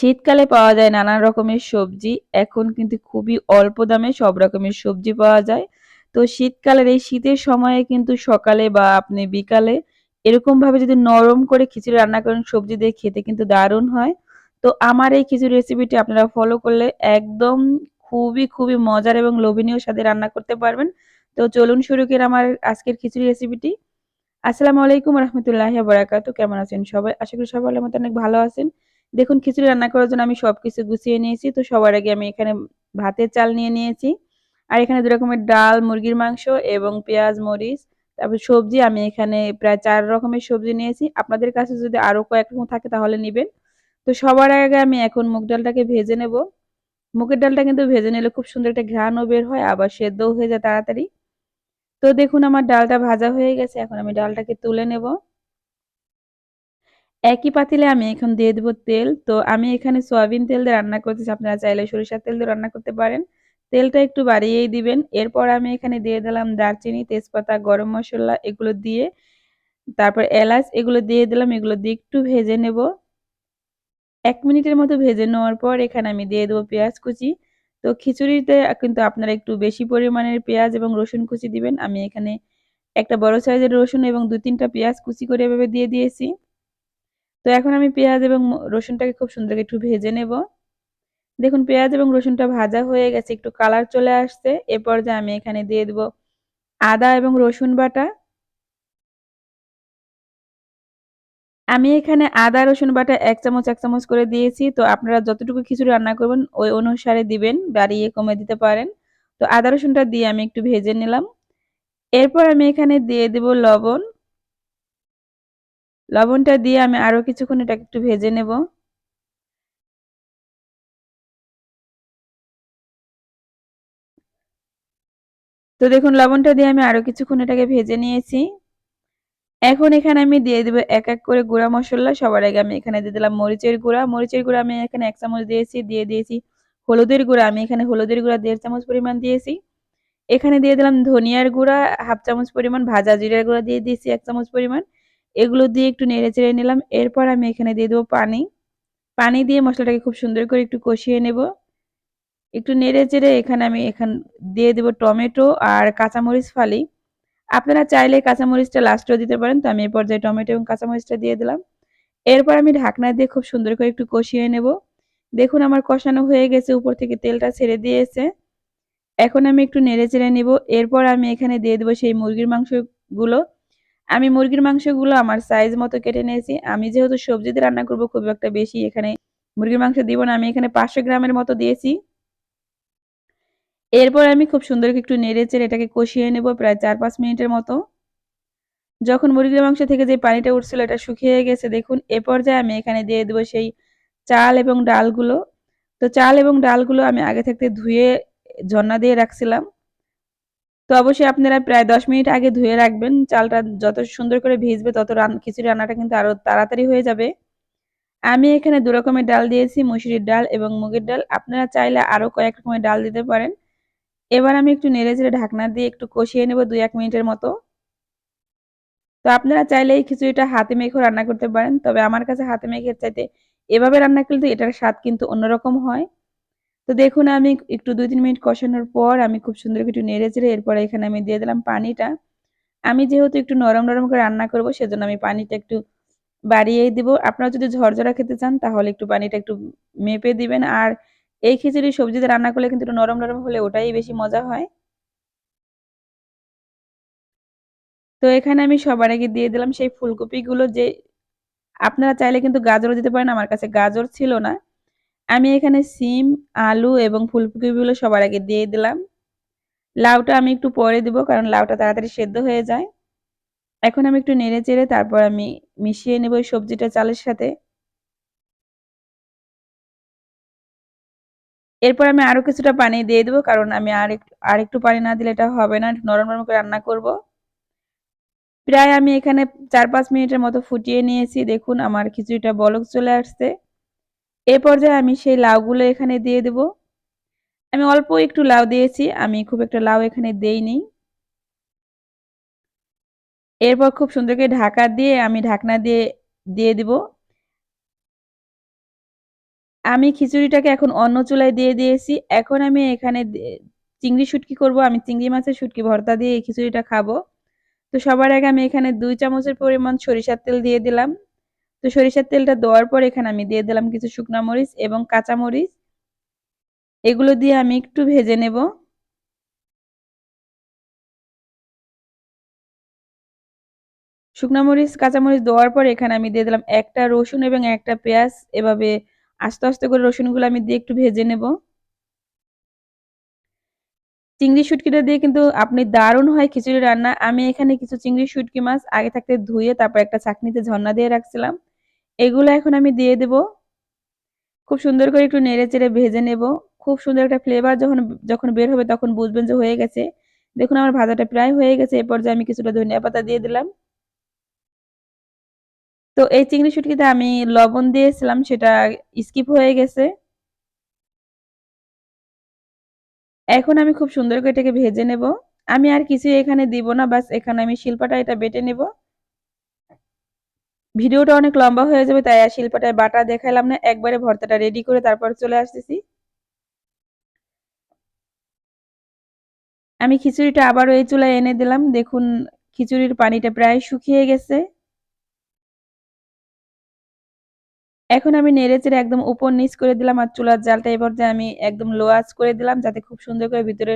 শীতকালে পাওয়া যায় নানা রকমের সবজি। এখন কিন্তু খুবই অল্প দামে সব রকমের সবজি পাওয়া যায়। তো শীতকালের এই শীতের সময়ে কিন্তু সকালে বা আপনি বিকালে এরকম ভাবে যদি নরম করে খিচুড়ি রান্না করেন, সবজি দিয়ে খেতে কিন্তু দারুণ হয়। তো আমার এই খিচুড়ি রেসিপিটি আপনারা ফলো করলে একদম খুবই খুবই মজার এবং লোভনীয় স্বাদে রান্না করতে পারবেন। তো চলুন শুরু করি আমার আজকের খিচুড়ি রেসিপিটি আসসালামু আলাইকুম রহমতুল্লাহ বরাকাত কেমন আছেন সবাই? আশা করি সবাই মতো অনেক ভালো আছেন। দেখুন, খিচুড়ি রান্না করার জন্য আমি সব কিছু গুছিয়ে নিয়েছি। তো সবার আগে আমি এখানে ভাতের চাল নিয়ে নিয়েছি। আর এখানে দু রকমের ডাল, মুরগির মাংস এবং পেঁয়াজ, মরিচ, তারপর সবজি। আমি এখানে প্রায় চার রকমের সবজি নিয়েছি। আপনাদের কাছে যদি আরও কয়েক রকম থাকে তাহলে নেবেন। তো সবার আগে আমি এখন মুগ ডালটাকে ভেজে নেব। মুগের ডালটা কিন্তু ভেজে নিলে খুব সুন্দর একটা ঘ্রাণও বের হয়, আবার সেদ্ধও হয়ে যায় তাড়াতাড়ি। তো দেখুন, আমার ডালটা ভাজা হয়ে গেছে। এখন আমি ডালটাকে তুলে নেব। একই পাতিলে আমি এখন দিয়ে দেবো তেল। তো আমি এখানে সয়াবিন তেল দিয়ে রান্না করতেছি। আপনারা চাইলে সরিষার তেল দিয়ে রান্না করতে পারেন। তেলটা একটু বাড়িয়েই দিবেন। এরপর আমি এখানে দিয়ে দিলাম দারচিনি, তেজপাতা, গরম মশলা এগুলো দিয়ে। তারপর এলাচ এগুলো দিয়ে দিলাম। এগুলো দিয়ে একটু ভেজে নেব। এক মিনিটের মতো ভেজে নেওয়ার পর এখানে আমি দিয়ে দেবো পেঁয়াজ কুচি। তো খিচুড়িতে কিন্তু আপনারা একটু বেশি পরিমাণের পেঁয়াজ এবং রসুন কুচি দিবেন। আমি এখানে একটা বড় সাইজের রসুন এবং দু তিনটা পেঁয়াজ কুচি করে এভাবে দিয়ে দিয়েছি। তো এখন আমি পেঁয়াজ এবং রসুনটাকে খুব সুন্দর একটু ভেজে নেব। দেখুন, পেঁয়াজ এবং রসুনটা ভাজা হয়ে গেছে, একটু কালার চলে আসছে। এ পর্যায়ে আমি এখানে দিয়ে দেব আদা এবং রসুন বাটা। আমি এখানে আদা, রসুন বাটা এক চামচ এক চামচ করে দিয়েছি। তো আপনারা যতটুকু খিচুড়ি রান্না করবেন, ওই অনুসারে দিবেন, বাড়িয়ে কমে দিতে পারেন। তো আদা, রসুনটা দিয়ে আমি একটু ভেজে নিলাম। এরপর আমি এখানে দিয়ে দেব লবণ। লবণটা দিয়ে আমি আরও কিছুক্ষণ এটাকে একটু ভেজে নেব। তো দেখুন, লবণটা দিয়ে আমি আরও কিছুক্ষণ এটাকে ভেজে নিয়েছি। এখন এখানে আমি দিয়ে দেবো এক এক করে গুঁড়া মশলা। সবার আগে আমি এখানে দিয়ে দিলাম মরিচের গুঁড়া। মরিচের গুঁড়া আমি এখানে এক চামচ দিয়েছি, দিয়ে দিয়েছি হলুদের গুঁড়া। আমি এখানে হলুদের গুঁড়া দেড় চামচ পরিমাণ দিয়েছি। এখানে দিয়ে দিলাম ধনিয়ার গুঁড়া, হাফ চামচ পরিমাণ, ভাজা জিরার গুঁড়া দিয়ে দিয়েছি এক চামচ পরিমাণ। এগুলো দিয়ে একটু নেড়ে চেড়ে নিলাম। এরপর আমি এখানে দিয়ে দেবো পানি। পানি দিয়ে মশলাটাকে খুব সুন্দর করে একটু কষিয়ে নেব। একটু নেড়ে চেড়ে এখানে আমি এখান দিয়ে দেবো টমেটো আর কাঁচামরিচ ফালি। আপনারা চাইলে কাঁচামরিচটা লাস্টেও দিতে পারেন। তো আমি এই পর্যায়ে টমেটো এবং কাঁচামরিচটা দিয়ে দিলাম। এরপর আমি ঢাকনা দিয়ে খুব সুন্দর করে একটু কষিয়ে নেব। দেখুন আমার কষানো হয়ে গেছে। উপর থেকে তেলটা ছেড়ে দিয়েছে। এখন আমি একটু নেড়ে চেড়ে নিব। এরপর আমি এখানে দিয়ে দেবো সেই মুরগির মাংসগুলো। আমি মুরগির মাংসগুলো আমার সাইজ মতো কেটে নিয়েছি। আমি যেহেতু সবজিতে রান্না করব, খুব একটা বেশি এখানে মুরগির মাংস দিব না। আমি এখানে পাঁচশো গ্রামের মতো দিয়েছি। এরপর আমি খুব সুন্দর একটু নেড়ে চেড়ে এটাকে কষিয়ে নেব প্রায় চার পাঁচ মিনিটের মতো। যখন মুরগির মাংস থেকে যে পানিটা উঠছিল এটা শুকিয়ে গেছে, দেখুন, এ পর্যায়ে আমি এখানে দিয়ে দেবো সেই চাল এবং ডালগুলো। তো চাল এবং ডালগুলো আমি আগে থাকতে ধুয়ে ঝর্ণা দিয়ে রাখছিলাম। তো অবশ্যই আপনারা প্রায় দশ মিনিট আগে ধুয়ে রাখবেন। চালটা যত সুন্দর করে ভিজবে তত খিচুড়ি রান্নাটা কিন্তু আরও তাড়াতাড়ি হয়ে যাবে। আমি এখানে দু রকমের ডাল দিয়েছি, মুসুরির ডাল এবং মুগের ডাল। আপনারা চাইলে আরও কয়েক রকমের ডাল দিতে পারেন। এবার আমি একটু নেড়ে চেড়ে ঢাকনা দিয়ে একটু কষিয়ে নেব দুই এক মিনিটের মতো। তো আপনারা চাইলে এই খিচুড়িটা হাতে মেখেও রান্না করতে পারেন, তবে আমার কাছে হাতে মেখে চাইতে এভাবে রান্না করলে এটার স্বাদ কিন্তু অন্যরকম হয়। তো দেখুন, আমি একটু দুই, তিন মিনিট কষানোর পর আমি খুব সুন্দর একটু নেড়ে চেড়ে এরপরে এখানে আমি দিয়ে দিলাম পানিটা। আমি যেহেতু একটু নরম নরম করে রান্না করব, সেজন্য আমি পানিটা একটু বাড়িয়েই দিব। আপনারা যদি ঝরঝরা খেতে চান, তাহলে একটু পানিটা একটু মেপে দিবেন। আর এই খিচুড়ি সবজিতে রান্না করলে কিন্তু একটু নরম নরম হলে ওটাই বেশি মজা হয়। তো এখানে আমি সবার আগে দিয়ে দিলাম সেই ফুলকপিগুলো যে আপনারা চাইলে কিন্তু গাজরও দিতে পারেন, আমার কাছে গাজর ছিল না। আমি এখানে সিম, আলু এবং ফুলকপিগুলো সবার আগে দিয়ে দিলাম। লাউটা আমি একটু পরে দিব কারণ লাউটা তাড়াতাড়ি সেদ্ধ হয়ে যায়। এখন আমি একটু নেড়ে চেড়ে তারপর আমি মিশিয়ে নেব ওই সবজিটা চালের সাথে। এরপর আমি আরও কিছুটা পানি দিয়ে দেবো কারণ আমি আর একটু আর একটু পানি না দিলে এটা হবে না নরম নরম করে রান্না করব। প্রায় আমি এখানে চার পাঁচ মিনিটের মতো ফুটিয়ে নিয়েছি। দেখুন আমার খিচুড়িটা বলক চলে আসছে। এ পর্যায়ে আমি সেই লাউগুলো এখানে দিয়ে দেব আমি অল্প একটু লাউ দিয়েছি, আমি খুব একটা লাউ এখানে দেইনি এরপর খুব সুন্দর করে ঢাকা দিয়ে আমি ঢাকনা দিয়ে দিয়ে দিব আমি খিচুড়িটাকে এখন অন্য চুলায় দিয়ে দিয়েছি। এখন আমি এখানে চিংড়ি শুটকি করব। আমি চিংড়ি মাছের শুটকি ভর্তা দিয়ে এই খিচুড়িটা খাব। তো সবার আগে আমি এখানে দুই চামচের পরিমাণ সরিষার তেল দিয়ে দিলাম। তো সরিষার তেলটা দেওয়ার পর এখানে আমি দিয়ে দিলাম কিছু শুকনা মরিচ এবং কাঁচা মরিচ। এগুলো দিয়ে আমি একটু ভেজে নেব। শুকনা মরিচ, কাঁচামরিচ দেওয়ার পর এখানে আমি দিয়ে দিলাম একটা রসুন এবং একটা পেঁয়াজ এভাবে আস্তে, আস্তে করে রসুনগুলো আমি দিয়ে একটু ভেজে নেব। চিংড়ি শুটকিটা দিয়ে কিন্তু আপনি দারুণ হয় খিচুড়ি রান্না। আমি এখানে কিছু চিংড়ি শুটকি মাছ আগে থাকতে ধুয়ে তারপর একটা ছাঁকনিতে ঝর্ণা দিয়ে রাখছিলাম। এগুলো এখন আমি দিয়ে দেব। খুব সুন্দর করে একটু নেড়ে-চেড়ে ভেজে নেব। খুব সুন্দর একটা ফ্লেভার যখন যখন বের হবে তখন বুঝবেন যে হয়ে গেছে। দেখুন আমার ভাজাটা প্রায় হয়ে গেছে। এ পর্যায়ে আমি কিছুটা ধনিয়া পাতা দিয়ে দিলাম। তো এই চিংড়ি শুটকিতে আমি লবণ দিয়েছিলাম, সেটা স্কিপ হয়ে গেছে। এখন আমি খুব সুন্দর করে এটাকে ভেজে নেব। আমি আর কিছুই এখানে দিব না, বাস এখানে আমি শিল্পাটা এটা বেটে নেব। ভিডিওটা অনেক লম্বা হয়ে যাবে, তাই আর শিল্পাটায় বাটা দেখালাম না। একবারে ভর্তাটা রেডি করে তারপর চলে আসতেছি। আমি খিচুড়িটা আবারও এই চুলায় এনে দিলাম। দেখুন, খিচুড়ির পানিটা প্রায় শুকিয়ে গেছে। এখন আমি নেড়েচেড়ে একদম উপর নিচ করে দিলাম আর চুলার জালটা এবার যে আমি একদম লো আঁচ করে দিলাম যাতে খুব সুন্দর করে ভিতরে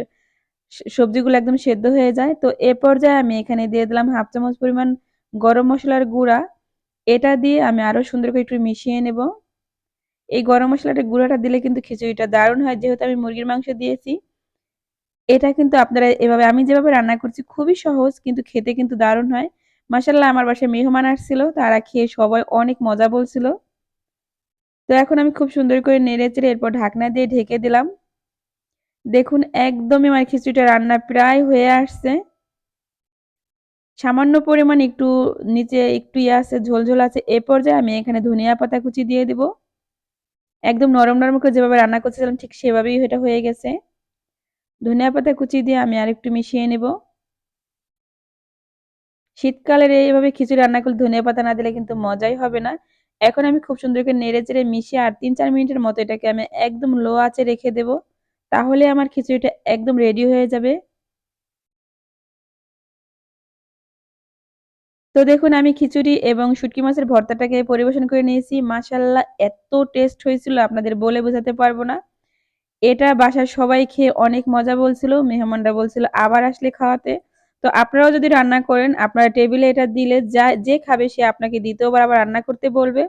সবজিগুলো একদম সেদ্ধ হয়ে যায় তো এ পর্যায়ে আমি এখানে দিয়ে দিলাম হাফ চামচ পরিমাণ গরম মশলার গুঁড়া এটা দিয়ে আমি আরও সুন্দর করে একটু মিশিয়ে নেব। এই গরম মশলাটা গুঁড়াটা দিলে কিন্তু খিচুড়িটা দারুণ হয়। যেহেতু আমি মুরগির মাংস দিয়েছি, এটা কিন্তু আপনারা এভাবে আমি যেভাবে রান্না করছি খুবই সহজ, কিন্তু খেতে কিন্তু দারুণ হয়। মাসাল্লাহ আমার বাসায় মেহমান আসছিল, তারা খেয়ে সবাই অনেক মজা বলছিল। তো এখন আমি খুব সুন্দর করে নেড়ে চেড়ে এরপর ঢাকনা দিয়ে ঢেকে দিলাম। দেখুন, একদমই আমার খিচুড়িটা রান্না প্রায় হয়ে আসছে। সামান্য পরিমাণ একটু নিচে একটু ইয়ে আছে ঝোলঝোল আছে, এ পর্যায়ে আমি এখানে ধনিয়া পাতা কুচি দিয়ে দিব। একদম নরম নরম করে যেভাবে রান্না করছিলাম ঠিক সেভাবেই এটা হয়ে গেছে। ধনিয়া পাতা কুচি দিয়ে আমি আর একটু মিশিয়ে নেব। শীতকালের এইভাবে খিচুড়ি রান্না করলে ধনিয়া পাতা না দিলে কিন্তু মজাই হবে না। এখন আমি খুব সুন্দর করে নেড়ে চেড়ে মিশিয়ে আর তিন চার মিনিটের মতো এটাকে আমি একদম লো আঁচে রেখে দেব। তাহলে আমার খিচুড়িটা একদম রেডি হয়ে যাবে। তো দেখুন, আমি খিচুড়ি এবং শুটকি মাছের ভর্তাটাকে পরিবেশন করে নিয়েছি। মাসাল্লাহ এত টেস্ট হয়েছিল, আপনাদের বলে বোঝাতে পারব না। এটা বাসার সবাই খেয়ে অনেক মজা বলছিল, মেহমানরা বলছিল আবার আসলে খাওয়াতে। তো আপনারাও যদি রান্না করেন, আপনারা টেবিলে এটা দিলে যা, যে খাবে সে আপনাকে দ্বিতীয়বার আবার রান্না করতে বলবে।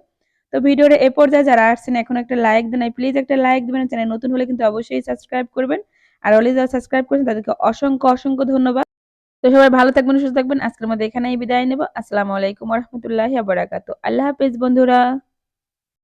তো ভিডিওটা এ পর্যায়ে যারা আসছেন, এখন একটা লাইক দেন প্লিজ একটা লাইক দেবেন। চ্যানেল নতুন হলে কিন্তু অবশ্যই সাবস্ক্রাইব করবেন। আর অলরেডি যারা সাবস্ক্রাইব করেছেন, তাদেরকে অসংখ্য অসংখ্য ধন্যবাদ। তো সবাই ভালো থাকবেন, সুস্থ থাকবেন। আজকের মধ্যে এখানেই বিদায় নেব। আসসালামু আলাইকুম রহমতুল্লাহ আবরাকাত আল্লাহ হাফেজ বন্ধুরা।